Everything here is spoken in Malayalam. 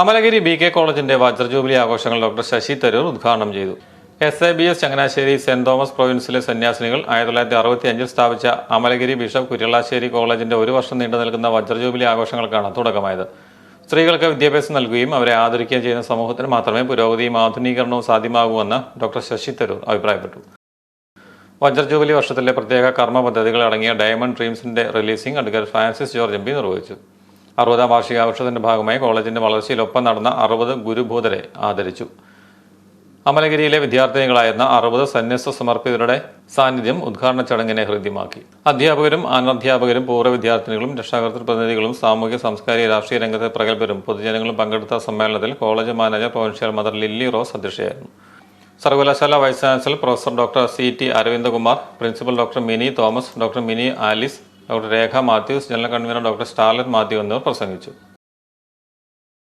അമലഗിരി ബി കെ കോളേജിന്റെ വജ്രജൂബിലി ആഘോഷങ്ങൾ ഡോക്ടർ ശശി തരൂർ ഉദ്ഘാടനം ചെയ്തു. S A B S Changanassery Saint Thomas പ്രൊവിൻസിലെ സന്യാസിനികൾ ആയിരത്തി തൊള്ളായിരത്തി അറുപത്തി അഞ്ചിൽ സ്ഥാപിച്ച അമലഗിരി ബിഷപ്പ് കുര്യളാശ്ശേരി കോളേജിന്റെ ഒരു വർഷം നീണ്ടു നിൽക്കുന്ന വജ്രജൂബിലി ആഘോഷങ്ങൾക്കാണ് തുടക്കമായത്. സ്ത്രീകൾക്ക് വിദ്യാഭ്യാസം നൽകുകയും അവരെ ആദരിക്കുകയും ചെയ്യുന്ന സമൂഹത്തിന് മാത്രമേ പുരോഗതിയും ആധുനീകരണവും സാധ്യമാകൂവെന്ന് ഡോക്ടർ ശശി തരൂർ അഭിപ്രായപ്പെട്ടു. വജ്ര ജൂബിലി വർഷത്തിലെ പ്രത്യേക കർമ്മ പദ്ധതികൾ അടങ്ങിയ diamond ഡ്രീംസിന്റെ releasing advocate Francis George M നിർവഹിച്ചു. അറുപതാം വാർഷികാഘോഷത്തിന്റെ ഭാഗമായി കോളേജിന്റെ വളർച്ചയിലൊപ്പം നടന്ന അറുപത് ഗുരുഭൂതരെ ആദരിച്ചു. അമലഗിരിയിലെ വിദ്യാർത്ഥിനികളായിരുന്ന അറുപത് സന്യസ്ത സമർപ്പിതരുടെ സാന്നിധ്യം ഉദ്ഘാടന ചടങ്ങിനെ ഹൃദ്യമാക്കി. അധ്യാപകരും അനധ്യാപകരും പൂർവ വിദ്യാർത്ഥിനികളും രക്ഷാകർത്തൃ പ്രതിനിധികളും സാമൂഹ്യ സാംസ്കാരിക രാഷ്ട്രീയ രംഗത്തെ പ്രഗത്ഭരും പൊതുജനങ്ങളും പങ്കെടുത്ത സമ്മേളനത്തിൽ college manager provincial mother Lilly Rose അധ്യക്ഷയായിരുന്നു. സർവകലാശാല vice chancellor professor doctor C T Aravindakumar principal doctor Mini Thomas doctor Mini Alice doctor Rekha Mathews general convener doctor Starlet Mathew എന്നിവർ പ്രസംഗിച്ചു.